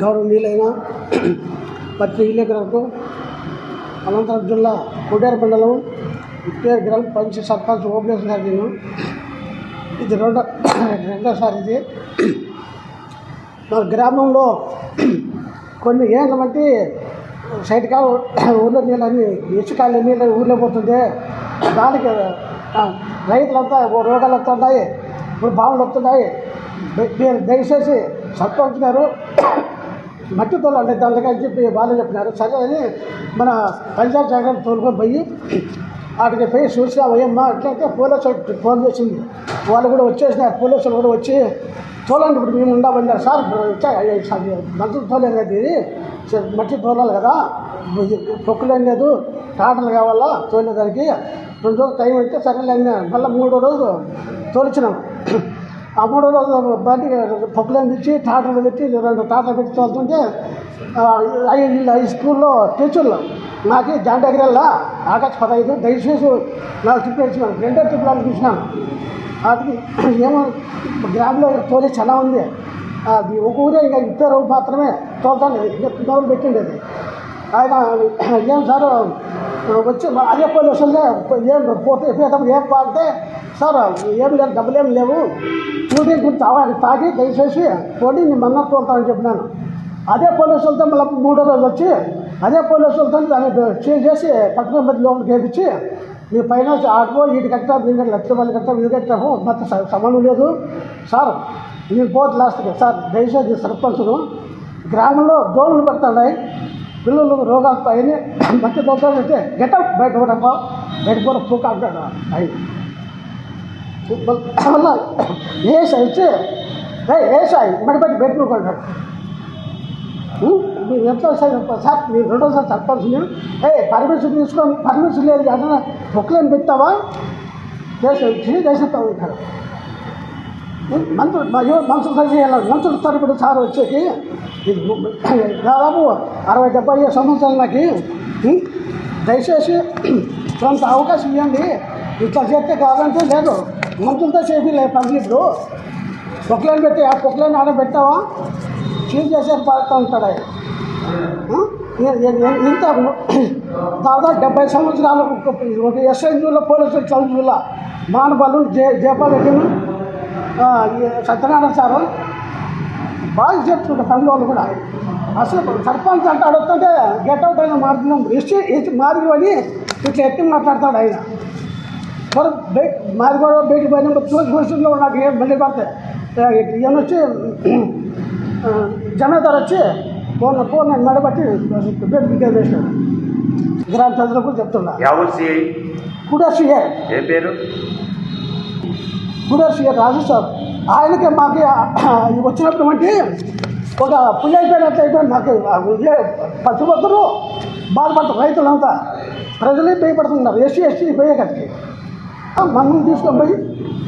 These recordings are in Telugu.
గౌరవనీయులైన పత్రి విలేకరులకు అనంతరం జిల్లా కొడేరు మండలం ఇప్పేరు గ్రామ పంచ సర్పంచ్ ఓపెనేషన్ గారు నేను. ఇది రెండో రెండోసారి ఇది. మా గ్రామంలో కొన్ని ఏళ్ళ బట్టి సైడ్ ఊళ్ళో నీళ్ళని ఇసుకాలి నీళ్ళు ఊళ్ళో పోతుంటే దానికి రైతులంతా ఓ రోగాలు వస్తున్నాయి ఇప్పుడు బావులు వస్తున్నాయి. దయచేసి సర్పంచ్ గారు మట్టి అంటే దానికని చెప్పి వాళ్ళు చెప్పినారు. సరే అని మన పంచాయత్ శాఖ తోలుకొని పోయి వాటికి పోయి చూసినా అయ్యమ్మా అట్లయితే పోలీసు ఫోన్ చేసింది. వాళ్ళు కూడా వచ్చేసినారు. పోలీసులు కూడా వచ్చి తోలండి ఇప్పుడు మేము ఉండమన్నారు సార్ మంత్రులు తోలేదు కదా ఇది. మట్టి తోలాలి కదా. పొక్కులేం లేదు. టాటలు కావాలా తోలేదానికి రెండు రోజులు టైం అయితే సరేలే లేని మళ్ళీ మూడో రోజు తోలిచ్చినాం. ఆ మూడో రోజు బండి పప్పులను తెచ్చి టాటలు పెట్టి రెండు టాటలు పెట్టి తోలుతుంటే ఈ స్కూల్లో టీచర్లు నాకు జాన్ ఎగరెల్లా ఆకాశ పదహైదు దయచేసి నాకు చూపించాను ఇచ్చినాను రెండో ట్రిప్లు అనిపించినాను అది ఏమో గ్రామంలో తోలి చాలా ఉంది. అది ఒక ఊరే ఇంకా ఇద్దరు మాత్రమే తోలుతాను మొదలు పెట్టిండేది. ఆయన ఏం సార్ వచ్చి అదే పోలీసులే ఏం పోతే పేదం ఏం పాడితే సార్ ఏం లేదు డబ్బులు ఏం లేవు. చూడి గురించి తాగి తాగి దయచేసి పోటీ నేను మన్న తోలుతానని చెప్పినాను. అదే పోలీసులతో మళ్ళీ మూడో రోజు వచ్చి అదే పోలీసులతో దాన్ని చేంజ్ చేసి పట్టుకుని బట్టి లోపలికి వేపించి మీ పైన ఆటో వీటి కట్టా మీరు లక్ష వాళ్ళు కట్టా ఇది కట్టాము మొత్తం స- సంబంధం లేదు. సార్ నేను పోతే లాస్ట్కి సార్ దయచేసి సర్పంచును గ్రామంలో దోమలు పడుతున్నాయి పిల్లలు రోగాలు పైన మధ్య దోషాలంటే గెటప్ బయట పోవడప్ప బయట పోవడం పూక అంటాడు ఆయన మళ్ళా ఏ సాయి వచ్చి ఏ సాయి మడి బట్టి పెట్టుకుంటాడు మీరు ఎంతో సార్ మీరు రెండోసారి చెప్పాల్సింది ఏ పర్మిషన్ తీసుకొని పర్మిషన్ లేదు అంటే ఒక్కలేని పెట్టావా? దేశం వచ్చి చేసేస్తావు ఉంటాడు మంత్రులు మా యువ మంత్రులు సరి మంత్రులు తరపుడు సార్ వచ్చేకి ఇది దాదాపు అరవై డెబ్బై ఐదు సంవత్సరాలు నాకు. దయచేసి కొంత అవకాశం ఇవ్వండి. ఇట్లా చేస్తే కాదంటే లేదు. మంత్రులతో చేసి లేదు పని ఇప్పుడు పొక్కలను పెట్టి ఆ పొక్కలను ఆడ పెట్టావా? చీజ్ చేసే పాడుతూ ఉంటాడు. ఇంత దాదాపు డెబ్బై సంవత్సరాలు ఒక- ఎస్ఎన్జీలో పోలీసులు చదువుల మానవాళ్ళు జే జయపాలరెడ్డిను సత్యనారాయణ సారు బాగా చెప్తుంటారు పని వాళ్ళు కూడా. అసలు సర్పంచ్ అంటే అడుగుతుంటే గెట్ అవుట్ అయిన మార్గం ఇచ్చి ఇచ్చి మార్గం అని ఇట్లా ఎత్తి మాట్లాడతాడు ఆయన. మరి బయట మాది కూడా బయటికి పోయినప్పుడు చూసి చూసిలో నాకు ఏం మళ్ళీ పడతాయి ఈయన వచ్చి జమేదారు వచ్చి ఫోన్ ఫోన్ నడబట్టి బిగ్గర వేసినాడు గ్రామ ప్రజలకు చెప్తున్నా. ఎవరు సిఐ? కూడా సీఏ ఏ పేరు? కూడా రాజు సార్. ఆయనకి మాకు వచ్చినటువంటి ఒక పులి అయిపోయినట్లయితే నాకు మాకు ఏ ప్రతి ఒక్కరూ బాధపడతారు రైతులంతా. ప్రజలే భయపడుతున్నారు. ఎస్సీ ఎస్టీ పోయే మమ్మల్ని తీసుకొని పోయి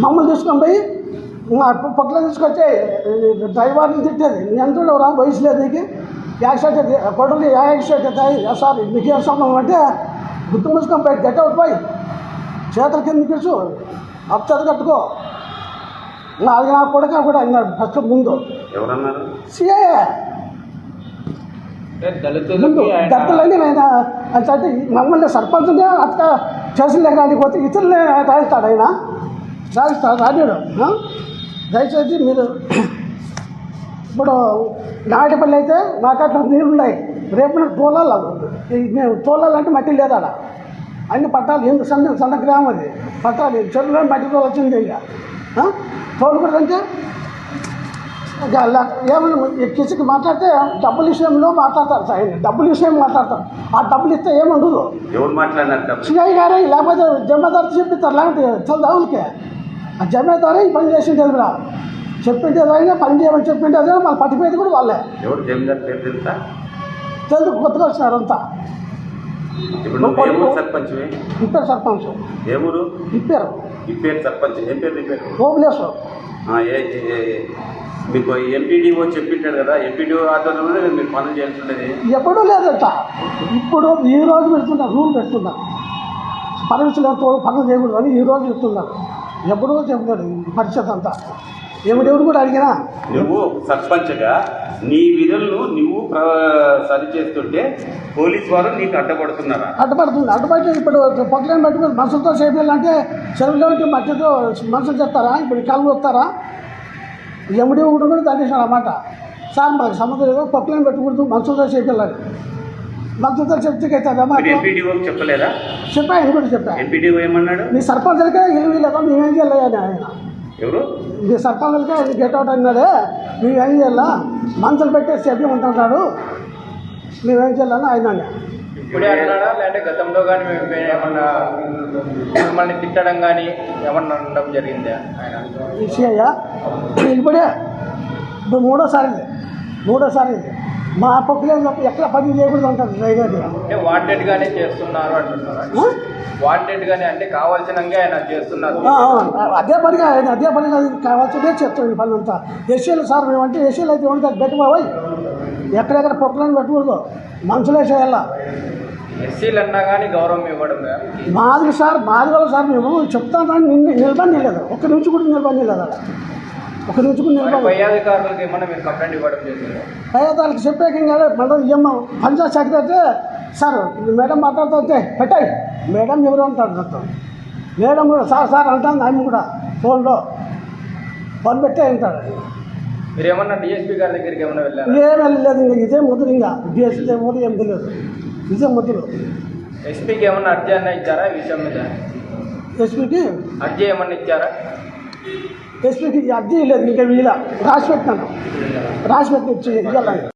మమ్మల్ని తీసుకొని పోయి మా పక్కన తీసుకొచ్చి డ్రైవర్ని తిట్టేది. నీ రా వయసు లేదు నీకు. యాక్సిడెంట్ కొడుకు యాక్సిడెంట్ అవుతాయి సార్ మీకు ఏం సంబంధం అంటే గుర్తు మూసుకొని పోయి గట్ అవుట్ పోయి చేతుల కింద తీసు అప్చత కట్టుకో. నా అది నా కొడుక కూడా అన్నాడు ఫస్ట్ ముందు. ఎవరన్నారు? సిఏ. ముందు దత్తలని ఆయన అంటే మమ్మల్ని సర్పంచ్ అక్క చేసిన కాకపోతే ఇతరులే రాయిస్తాడు ఆయన. రాయిస్తాడు రాజాడు దయచేసి మీరు ఇప్పుడు నాటిపల్లి అయితే నాకట్ల నీళ్ళు ఉన్నాయి రేపు నాకు తోలాలి ఈ మేము తోలాలంటే మట్టి లేదా అలా? అన్ని పట్టాలి ఎందుకు సన్న సన్న గ్రామం అది? పట్టాలి చెరువులో మట్టి తోలు వచ్చింది ఇక. తోలుకుంటే అలా ఏమన్నా కిసికి మాట్లాడితే డబ్బుల విషయంలో మాట్లాడతారు సార్. డబ్బుల విషయం మాట్లాడతారు? ఆ డబ్బులు ఇస్తే ఏముండదు సిఐ గారే లేకపోతే జమేదారు చెప్పిస్తారు లేకపోతే చదువులకే ఆ జమేదారే ఈ పని చేసింది కూడా చెప్పింది అయినా పని చేయమని చెప్పింది అదే మళ్ళీ పట్టిపోయేది కూడా వాళ్ళే. తెలుగు కొత్తగా వచ్చినారు అంతా. ఇప్పుడు సర్పంచ్ ఇప్పారు సర్పంచ్. ఏ ఊరు? ఇప్పారు. ఈ పేరు సర్పంచ్. ఏం పేరు నీ పేరు? ఓబులేశ్వర్ ఆ, ఏ ఏ- ఏ- మీకు ఎంపీడీఓ చెప్పింటాడు కదా ఎంపీడీఓ ఆధ్వర్యంలో మీరు పనులు చేయాల్సి ఎప్పుడూ లేదంట. ఇప్పుడు ఈ రోజు పెడుతున్నారు రూల్ పెడుతున్నారు పర్మిషన్ పనులు చేయకూడదు అని ఈ రోజు చెప్తున్నారు ఎప్పుడూ చెప్తారు ఈ పరిస్థితి అంతా. ఏమిటి కూడా అడిగినా నువ్వు సర్పంచ్గా నీ విధులను నువ్వు సరి చేస్తుంటే పోలీస్ వారు నీకు అడ్డపడుతున్నారా? అడ్డుపడుతుంది. అడ్డుపడి ఇప్పుడు పొట్లని పెట్టుకుని మనుషులతో చేయాలంటే చెరువులోకి మట్టితో మనుషులు చెప్తారా? ఇప్పుడు కళ్ళు వస్తారా? ఎముడి ఒకటి కూడా దండేశాడు అన్నమాట సార్ మాకు సంబంధం లేదు. పొట్లని పెట్టుకుంటూ మనుషులతో చేయాలని మనుషులతో చెప్తే చెప్పలేదా? చెప్పా ఆయన కూడా చెప్పా. ఎంపీడీఓ ఏమన్నాడు? మీ సర్పంచ్లకే ఇల్లు వీళ్ళదా మేమేం చేయలేదు ఆయన. ఎవరు? మీ సర్పంచ్లకే గెట్ అవుట్ అన్నాడే. మేమేం చేయాల? మనుషులు పెట్టే చెప్పి ఉంటున్నాడు మేమేం చేయాలని ఆయన. ఇప్పుడే అంటున్నాడా లేదంటే గతంలో కానీ మేము ఏమన్నా మిమ్మల్ని తిట్టడం కానీ ఏమన్నా అనడం జరిగిందా? ఆయన సీఐ ఇప్పుడే ఇప్పుడు మూడోసారి ఇది మూడోసారి ఇది మా పక్కన ఎక్కడ పని చేయకూడదు ఉంటుంది డ్రైవర్ అంటే వాంటెడ్ గానే చేస్తున్నారు అంటున్నారు? వాంటెడ్ గానే అంటే కావాల్సినంగా ఆయన చేస్తున్నారు. అదే పనిగా ఆయన అదే పనిగా కావాల్సిందే చెప్తాం ఈ పని అంతా ఏసీలు సార్ మేమంటే ఏసీలు అయితే ఉంటాయి బెట్టు బాబాయ్ ఎక్కడెక్కడ పొక్కలని పెట్టకూడదు. మనుషులే చేయాలా? ఎస్సీలు అన్నా కానీ గౌరవం ఇవ్వడం లేదు. మాది సార్ మాది కూడా సార్ మేము చెప్తాను కానీ నిన్ను నిలబడి నిలదు ఒక్క నుంచి కూడా నిలబడి నిలదు అలా. ఒక నుంచి కూడా మరి నిలబడి పై అధికారులకు ఏమన్నా మీరు కంప్లైంట్ ఇవ్వడం జరిగింది? పేదలకు చెప్పాక ఇంకా మళ్ళీ ఇయ్యమ్మ పంచాయత్ సెక్రటరీ సార్ మేడం మాట్లాడుతుంటే పెట్టాయి. మేడం ఎవరు అంటారు. మేడం కూడా సార్ సార్ అంటాను ఆమె కూడా ఫోన్లో. ఫోన్ పెట్టే అంటాడు మీరు ఏమన్నా డిఎస్పీ గారి దగ్గరికి ఏమన్నా వెళ్ళారా? ఏం వెళ్ళలేదు ఇంకా ఇదే ముద్దులు ఇంకా. బిఎస్సీ ముద్దు ఏం తెలియదు. ఇదే ముద్దులు ఎస్పీకి ఏమన్నా అర్జీ అన్నా ఇచ్చారా ఈ విషయం మీద? ఎస్పీకి అర్జీ ఏమన్నా ఇచ్చారా? ఎస్పీకి అర్జీ లేదు ఇంకా వీళ్ళ. రాసి పెట్టినాను రాసి పెట్టి ఇచ్చి ఇవ్వాలని